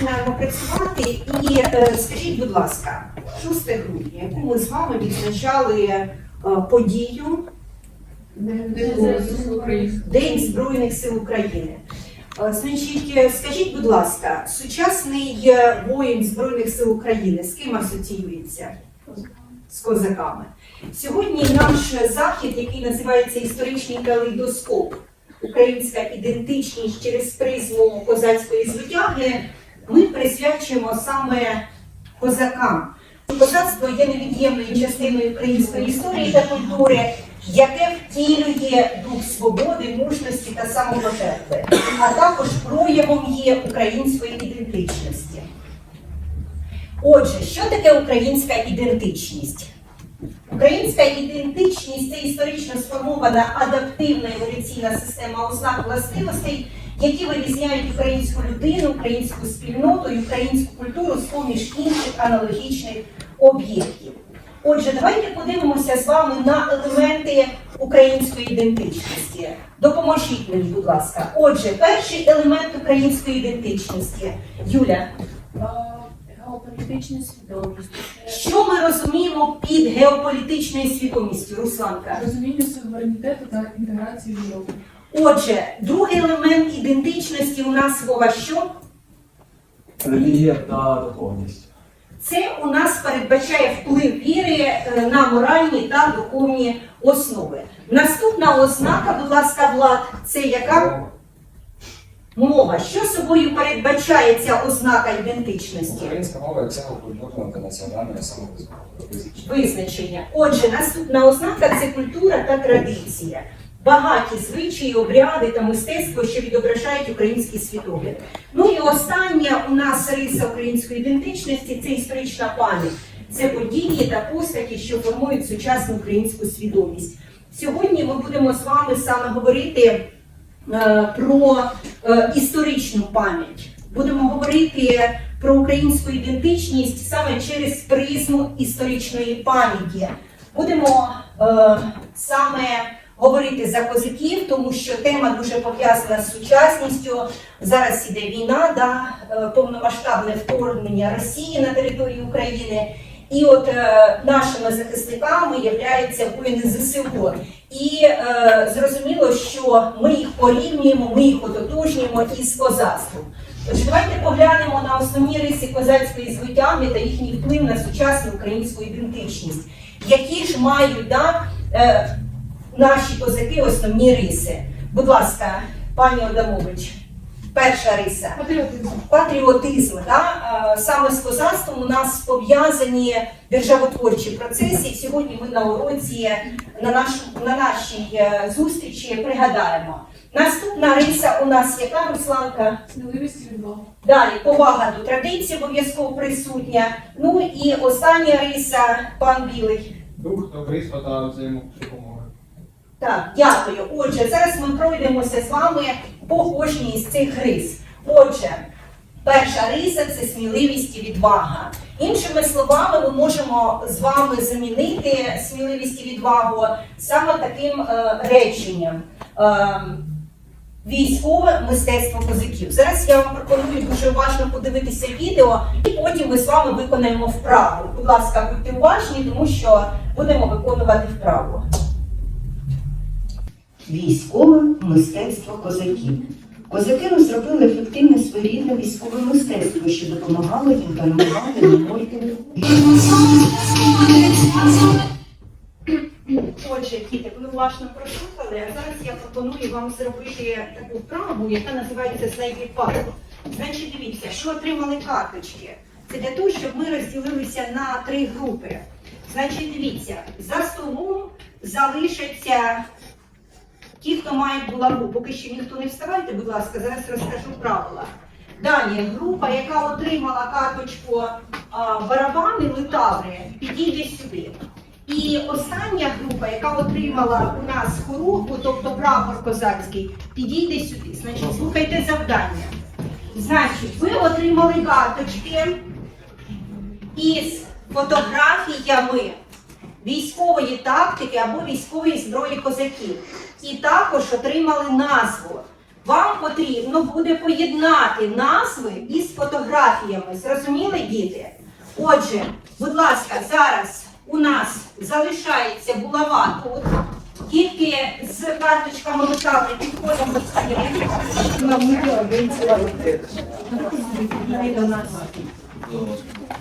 починаємо працювати. І е, скажіть, будь ласка, 6 грудня, яку ми з вами відзначали е, подію День Збройних сил України. Е, Значить, скажіть, будь ласка, сучасний воїн Збройних сил України з ким асоціюється? З козаками. Сьогодні наш захід, який називається історичний калейдоскоп, українська ідентичність через призму козацької звитяги, ми присвячуємо саме козакам. Козацтво є невід'ємною частиною української історії та культури, яке втілює дух свободи, мужності та самопожертви, а також проявом є української ідентичності. Отже, що таке українська ідентичність? Українська ідентичність це історично сформована адаптивна еволюційна система ознак властивостей, які вирізняють українську людину, українську спільноту і українську культуру з поміж інших аналогічних об'єктів. Отже, давайте подивимося з вами на елементи української ідентичності. Допоможіть мені, будь ласка. Отже, перший елемент української ідентичності. Юля, Геополітична свідомість, що ми розуміємо під геополітичною свідомістю, Русланка? розуміння суверенітету та інтеграції в Європу. Отже, другий елемент ідентичності у нас Вова, що? Релігія та духовність. Це у нас передбачає вплив віри е, на моральні та духовні основи. Наступна ознака, будь ласка, Влад, це яка мова? Що собою передбачає ця ознака ідентичності? Українська мова як символ культурного та національного самовизначення. Визначення. Отже, наступна ознака це культура та традиція. Багаті звичаї, обряди та мистецтво, що відображають український світогляд. Ну і остання у нас риса української ідентичності це історична пам'ять. Це події та постаті, що формують сучасну українську свідомість. Сьогодні ми будемо з вами саме говорити е, про е, історичну пам'ять. Будемо говорити про українську ідентичність саме через призму історичної пам'яті. Будемо е, саме говорити за козаків, тому що тема дуже пов'язана з сучасністю. Зараз іде війна, да, е, повномасштабне вторгнення Росії на територію України. І от е, нашими захисниками являються воїни ЗСУ. І е, зрозуміло, що ми їх порівнюємо, ми їх ототожнюємо із козацтвом. Отже, давайте поглянемо на основні риси козацької звитяги та їхній вплив на сучасну українську ідентичність. Які ж мають да, е, наші козаки основні риси? Будь ласка, пані Адамович, перша риса Патріотизм. патріотизм. Да? Е, Саме з козацтвом у нас пов'язані державотворчі процеси. Сьогодні ми на уроці на, наш, на нашій е, зустрічі пригадаємо. Наступна риса у нас яка Русланка? Сміливість і відвага. Далі повага до традицій обов'язково присутня. Ну і остання риса, пан Білий. Дух, товариство та взаємодопомоги. Так, дякую. Отже, зараз ми пройдемося з вами по кожній із цих рис. Отже, перша риса це сміливість і відвага. Іншими словами, ми можемо з вами замінити сміливість і відвагу саме таким е, реченням. Е, Військове мистецтво козаків. Зараз я вам пропоную дуже уважно подивитися відео, і потім ми з вами виконаємо вправу. Будь ласка, будьте уважні, тому що будемо виконувати вправу. Військове мистецтво козаків. Козаки розробили ефективне своєрідне військове мистецтво, що допомагало їм перемагати морді. Отже, діти, ви уважно прослухали, а зараз я пропоную вам зробити таку вправу, яка називається «Знайди пару». Значить, дивіться, що отримали карточки. Це для того, щоб ми розділилися на три групи. Значить, дивіться, за столом залишаться ті, хто мають булаву. Поки що ніхто не вставайте, будь ласка, зараз розкажу правила. Далі група, яка отримала карточку а, барабани литаври, підійде сюди. І остання група, яка отримала у нас хоругву, тобто прапор козацький, підійде сюди. Значить, слухайте завдання. Значить, ви отримали карточки із фотографіями військової тактики або військової зброї козаків. І також отримали назву. вам потрібно буде поєднати назви із фотографіями. Зрозуміли, діти? Отже, будь ласка, зараз у нас залишається булава тут. Тільки з карточками металу підходимо до стіни.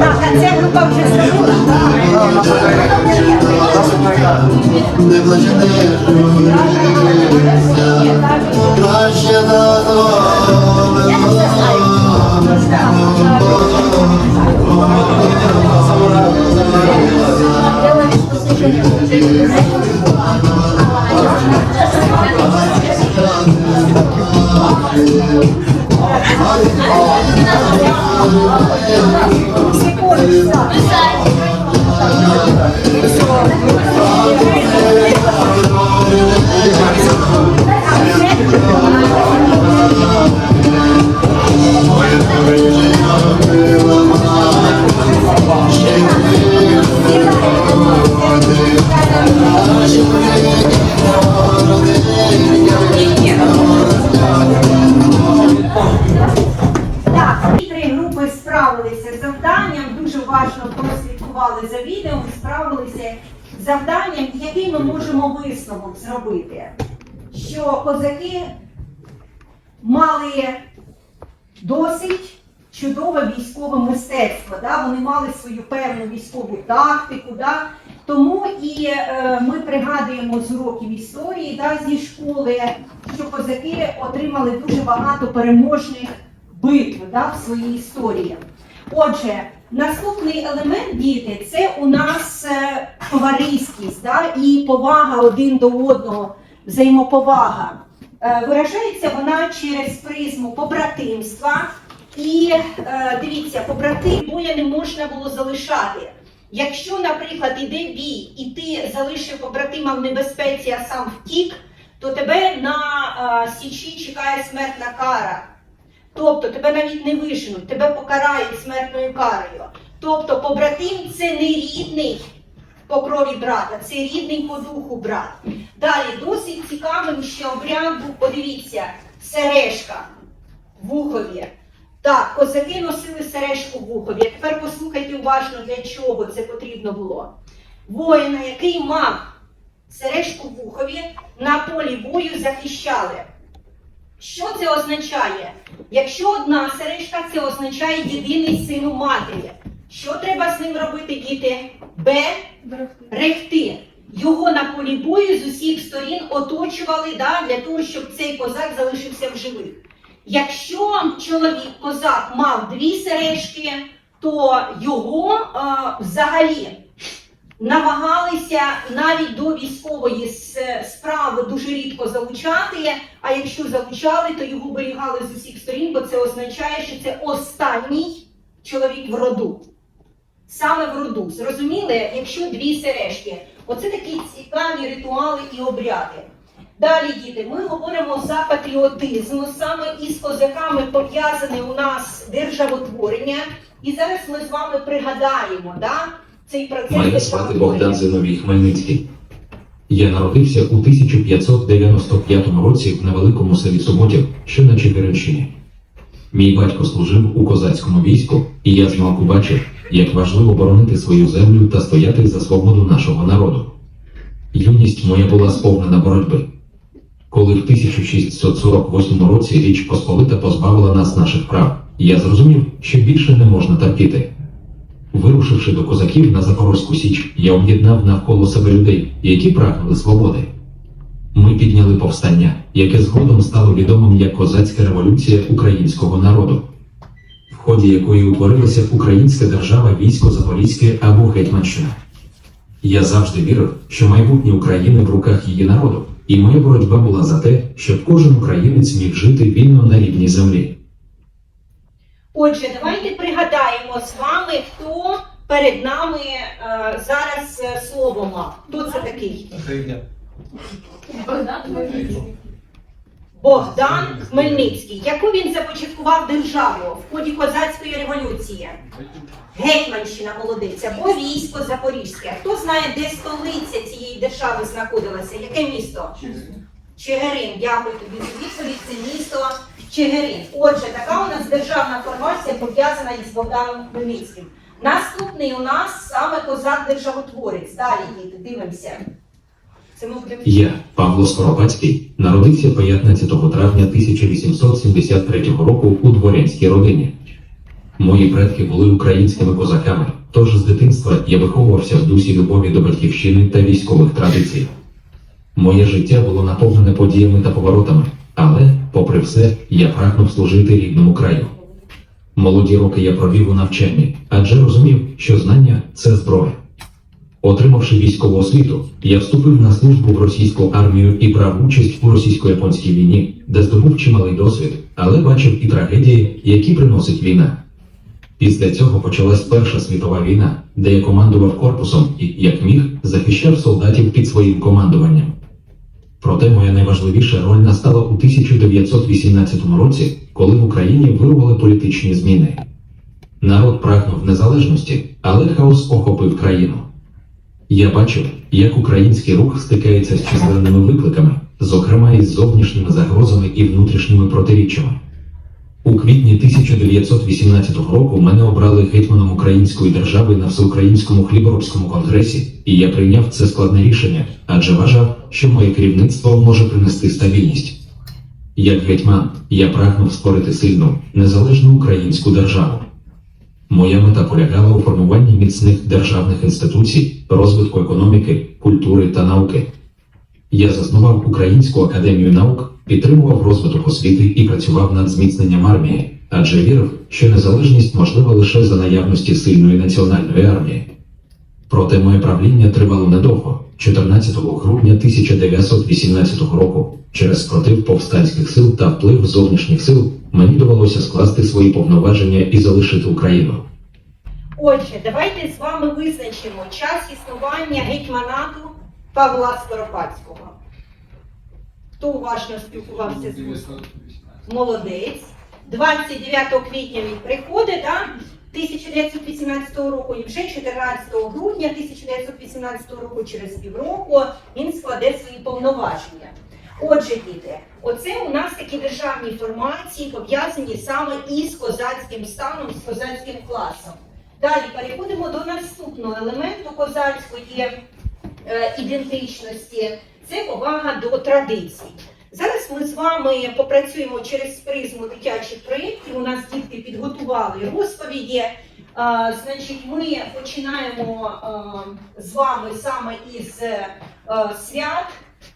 Так, а ця група вже зробила. Краще який ми можемо висновок зробити. Що козаки мали досить чудове військове мистецтво. Да? Вони мали свою певну військову тактику. Да? Тому і е, ми пригадуємо з уроків історії да, зі школи, що козаки отримали дуже багато переможних битв да, в своїй історії. Отже, наступний елемент діти це у нас е, товариськість да, і повага один до одного, взаємоповага. Е, Виражається вона через призму побратимства. І е, дивіться, побратим боя не можна було залишати. Якщо, наприклад, іде бій, і ти залишив побратима в небезпеці, а сам втік, то тебе на січі чекає смертна кара. Тобто тебе навіть не виженуть, тебе покарають смертною карою. Тобто побратим це не рідний по крові брата, це рідний по духу брат. Далі досить цікавим, що обряд був, подивіться, сережка в ухові. Так, козаки носили сережку в ухові. А тепер послухайте уважно, для чого це потрібно було. Воїна, який мав сережку в ухові, на полі бою захищали. Що це означає? Якщо одна сережка, це означає єдиний син у матері. Що треба з ним робити, діти? Б. Рехти. Його на полі бою з усіх сторін оточували да, для того, щоб цей козак залишився в живих. Якщо чоловік, козак мав дві сережки, то його е, взагалі намагалися навіть до військової справи дуже рідко залучати. А якщо залучали, то його берігали з усіх сторін, бо це означає, що це останній чоловік в роду. Саме в роду. Зрозуміли, якщо дві сережки. Оце такі цікаві ритуали і обряди. Далі, діти, ми говоримо за патріотизм. Саме із козаками пов'язане у нас державотворення. І зараз ми з вами пригадаємо да, цей процес. Мене звати. Богдан Зиновій Хмельницький. Я народився у 1595 році в невеликому селі Суботів, що на Чигиринщині. Мій батько служив у козацькому війську, і я змалку бачив, як важливо боронити свою землю та стояти за свободу нашого народу. Юність моя була сповнена боротьби. Коли в 1648 році Річ Посполита позбавила нас наших прав, я зрозумів, що більше не можна терпіти. Вирушивши до козаків на Запорозьку Січ, я об'єднав навколо себе людей, які прагнули свободи. Ми підняли повстання, яке згодом стало відомим як козацька революція українського народу, в ході якої утворилася українська держава військо Запорізьке або Гетьманщина. Я завжди вірив, що майбутнє України в руках її народу, і моя боротьба була за те, щоб кожен українець міг жити вільно на рідній землі. Отже, давайте пригадаємо з вами, хто перед нами е, зараз е, слово мав. Хто це такий? Богдан Хмельницький. Богдан Хмельницький. Яку він започаткував державу в ході козацької революції? Гетьманщина молодець, або військо Запорізьке. Хто знає, де столиця цієї держави знаходилася? Яке місто? Чигирин. Дякую тобі за відповідь. Це місто Чигирин. Отже, така у нас державна формація пов'язана із Богданом Хмельницьким. Наступний у нас саме козак-державотворець. Далі діти, дивимося. Це ми будемо. Я, Павло Скоропадський, народився 15 травня 1873 року у дворянській родині. Мої предки були українськими козаками, тож з дитинства я виховувався в дусі любові до батьківщини та військових традицій. Моє життя було наповнене подіями та поворотами, але, попри все, я прагнув служити рідному краю. Молоді роки я провів у навчанні, адже розумів, що знання це зброя. Отримавши військову освіту, я вступив на службу в російську армію і брав участь у російсько-японській війні, де здобув чималий досвід, але бачив і трагедії, які приносить війна. Після цього почалась Перша світова війна, де я командував корпусом і, як міг, захищав солдатів під своїм командуванням. Проте моя найважливіша роль настала у 1918 році, коли в Україні вирували політичні зміни. Народ прагнув незалежності, але хаос охопив країну. Я бачив, як український рух стикається з численними викликами, зокрема із зовнішніми загрозами і внутрішніми протиріччями. У квітні 1918 року мене обрали гетьманом української держави на всеукраїнському хліборобському конгресі, і я прийняв це складне рішення, адже вважав, що моє керівництво може принести стабільність. Як гетьман, я прагнув створити сильну, незалежну українську державу. Моя мета полягала у формуванні міцних державних інституцій, розвитку економіки, культури та науки. Я заснував Українську академію наук, підтримував розвиток освіти і працював над зміцненням армії, адже вірив, що незалежність можлива лише за наявності сильної національної армії. Проте моє правління тривало недовго. 14 грудня 1918 року, через спротив повстанських сил та вплив зовнішніх сил, мені довелося скласти свої повноваження і залишити Україну. Отже, давайте з вами визначимо час існування гетьманату Павла Скоропадського. Хто уважно спілкувався з 918. молодець. 29 квітня він приходить, да? 1918 року, і вже 14 грудня 1918 року, через півроку, він складе свої повноваження. Отже, діти, оце у нас такі державні формації, пов'язані саме із козацьким станом, з козацьким класом. Далі переходимо до наступного елементу козацької ідентичності. Це повага до традицій. Зараз ми з вами попрацюємо через призму дитячих проєктів. У нас дітки підготували розповіді. А, значить, ми починаємо а, з вами саме із е, свят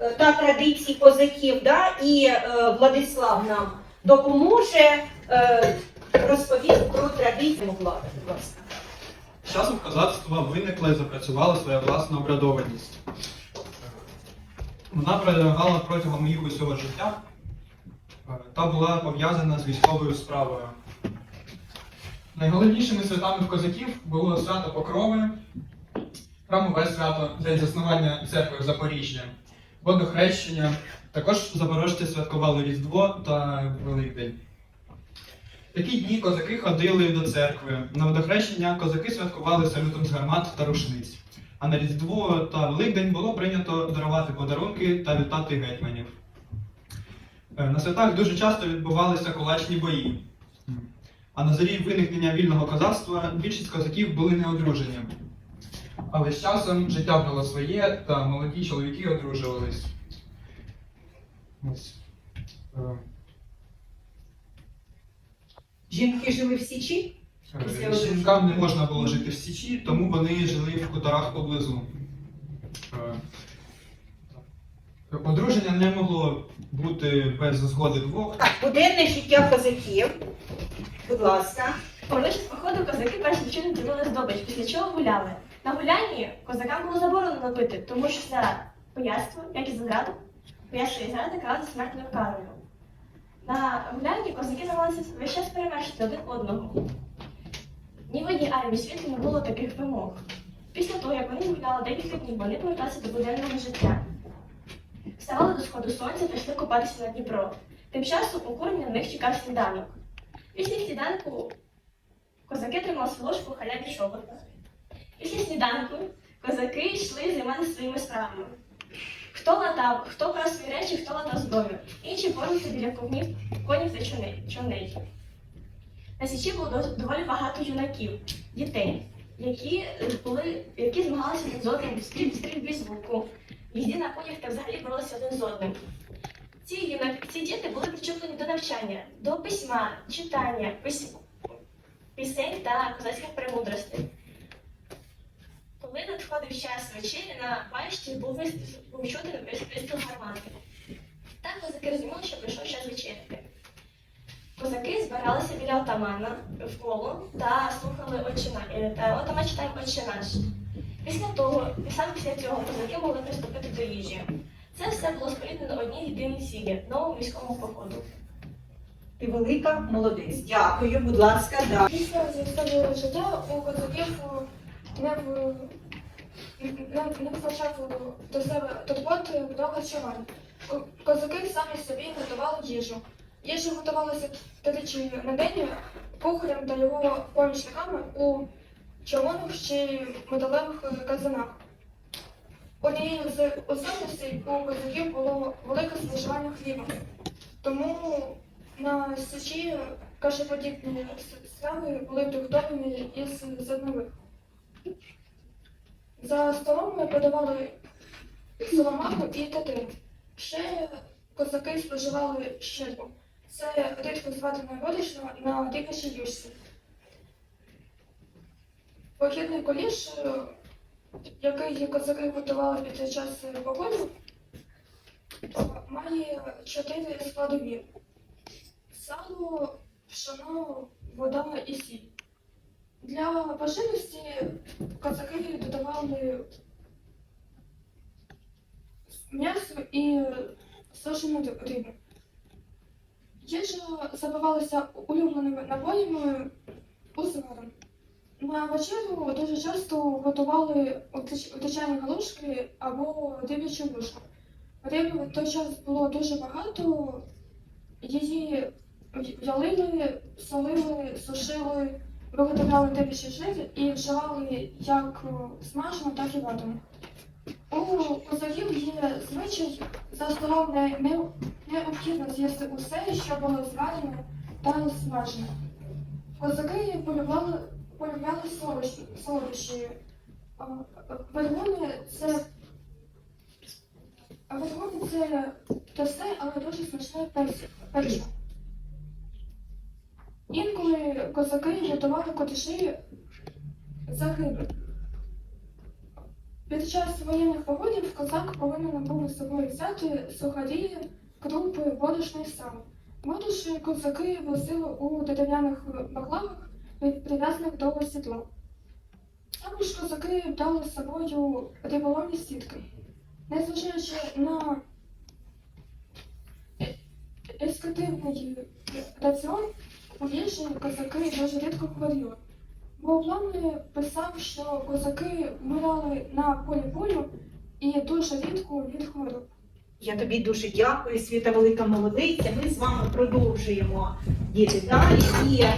е, та традицій козаків. Да? І е, Владислав нам допоможе е, розповісти про традицію. Влада, будь ласка. Часом козацтва виникла і запрацювала своя власна обрядованість. Вона пролягала протягом їх усього життя е, та була пов'язана з військовою справою. Найголовнішими святами козаків було свято Покрови, храмове свято, день заснування церкви в Запоріжжя, водохрещення. Також запорожці святкували Різдво та Великдень. Такі дні козаки ходили до церкви. На водохрещення козаки святкували салютом з гармат та рушниць. А на Різдво та Великдень було прийнято дарувати подарунки та вітати гетьманів. Е, На святах дуже часто відбувалися кулачні бої. А на зорі виникнення вільного козацтва більшість козаків були неодружені. Але з часом життя брало своє, та молоді чоловіки одружувались. Ось. Жінки жили в Січі? Е, Жінкам не можна було жити в Січі, тому вони жили в хуторах поблизу. Е, Одруження не могло бути без згоди двох. Так, буденне життя козаків. Будь ласка. Час походу козаки першим чином ділили здобич, після чого гуляли. На гулянні козакам було заборонено пити, тому що за пояство, як і за зраду, пояство і зрада карали смертною карою. На гулянні козаки намагалися весь час перевершити один одного. Ні в одній армії світу не було таких вимог. Після того, як вони гуляли декілька днів, вони поверталися до буденного життя. Вставали до сходу сонця та йшли купатися на Дніпро. Тим часом у курні на них чекав сніданок. Після сніданку козаки тримали ложку халяві шобота. Після сніданку козаки йшли займатися своїми справами. Хто латав, хто брав свої речі, хто латав зброю. Інші боролися біля ковнів, конів та човней. На січі було доволі багато юнаків, дітей, які були, які змагалися один з одним в стрільбі з луку, їзді на конях та взагалі боролися один з одним. Ці, юнаки, ці діти були причеплені до навчання, до письма, читання, пис... пісень та козацьких премудростей. Надходив час вечері, на башті був був чути вистріл гармати. Так козаки розуміли, що прийшов час вечеряти. Козаки збиралися біля отамана в коло та слухали «Отче на- е, та отаман читав «Отче наш. Після того, і саме після цього козаки могли приступити до їжі. Це все було споріднено одній єдиній цілі новому військовому походу. Ти велика молодець. Дякую, будь ласка, да. Після зі життя у козаків не, в- не, вистачав до себе турботи до харчування. Козаки самі собі готували їжу. Їжа готувалася тричі на день кухарем та його помічниками у червоних чи металевих казанах. Однією з особливостей у козаків було велике споживання хліба. Тому на січі кашеподібні страви були приготовані із зернових. За столом ми подавали соломаху і татин. Ще козаки споживали щербу. Це рідко зведена родична на дикачій юшці. Похідний коліш, е, який козаки готували під час походу, е, має чотири складові сало, пшено, вода і сіль. Для поживності козаки додавали м'ясо і сушену рибу. Їжа забивалася улюбленими напоями узваром. На вечерю дуже часто готували утечені галушки або риб'ячу юшку. Риби в той час було дуже багато, її вялили, солили, сушили, виготовляли риб'ячий жир і вживали як смажено, так і варену. У козаків є звичай за столом не, не, необхідно з'їсти усе, що було зварене та смажене. Козаки полюбляли, полюбляли солодощі. солодощі. Це а це тосте, але дуже смачне печиво. Інколи козаки готували котиші за. Під час воєнних походів козак повинен був з собою взяти сухарі, крупи, борошно і сало. Бодуші козаки возили у дерев'яних баклавах, прив'язаних до сідла. Також козаки брали з собою риболовні сітки. Незважаючи на ескативний раціон, у їжі козаки дуже рідко хворіли. Головне писав, що козаки вмирали на полі бою і дуже рідко від хвороб. Я тобі дуже дякую, Світа велика молодиця. Ми з вами продовжуємо діти далі і е,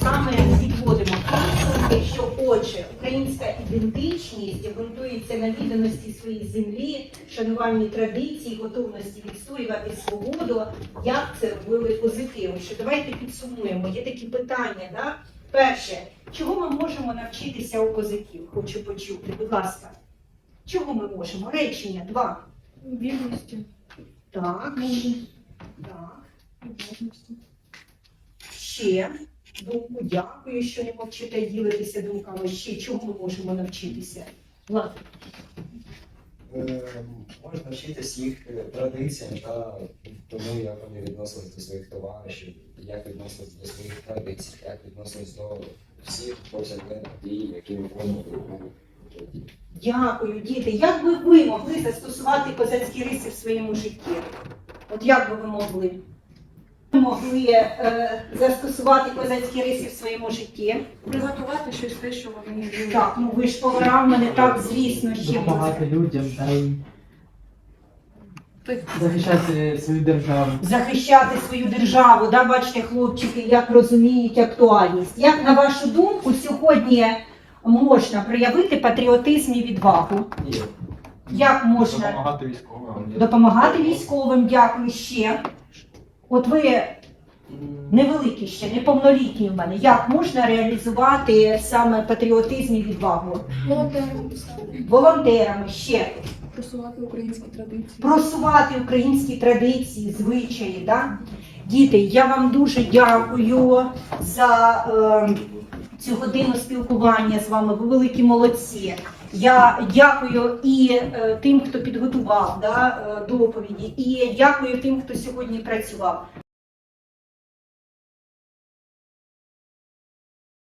саме підводимо підсумки, що отже, українська ідентичність ґрунтується на відданості своїй землі, шануванні традицій, готовності відстоювати свободу. Як це робили козаки? Отже, давайте підсумуємо. Є такі питання. Да? Перше, чого ми можемо навчитися у козаків? Хочу почути. Будь ласка, чого ми можемо? Речення два. Вірності. Так. Так. Ще думку, дякую, що не мовчите ділитися думками. Ще чого ми можемо навчитися? Влад, Е, Можна вчитись їх традиціям та тому, як вони відносились до своїх товаришів, як відносились до своїх традицій, як відносились до всіх повсякденних дій, які виконували. Дякую, діти. Як би ви могли застосувати козацькі риси в своєму житті? От як би ви могли? Могли е, застосувати козацькі риси в своєму житті. Приготувати щось те, що вони не вміють. Так, ну ви ж повара в мене так, звісно, ще допомагати людям та й захищати свою державу. захищати свою державу. Да, бачите, хлопчики, як розуміють актуальність. Як на вашу думку, сьогодні можна проявити патріотизм і відвагу? Є. Як можна Допомагати військовим. допомагати військовим? Дякую ще. От ви невеликі ще, неповнолітні в мене. Як можна реалізувати саме патріотизм і відвагу? Волонтером стати. Волонтерами ще Просувати українські традиції. просувати українські традиції, звичаї. Да? Діти, я вам дуже дякую за е, цю годину спілкування з вами. Ви великі молодці. Я дякую і е, тим, хто підготував да, е, доповіді, і дякую тим, хто сьогодні працював.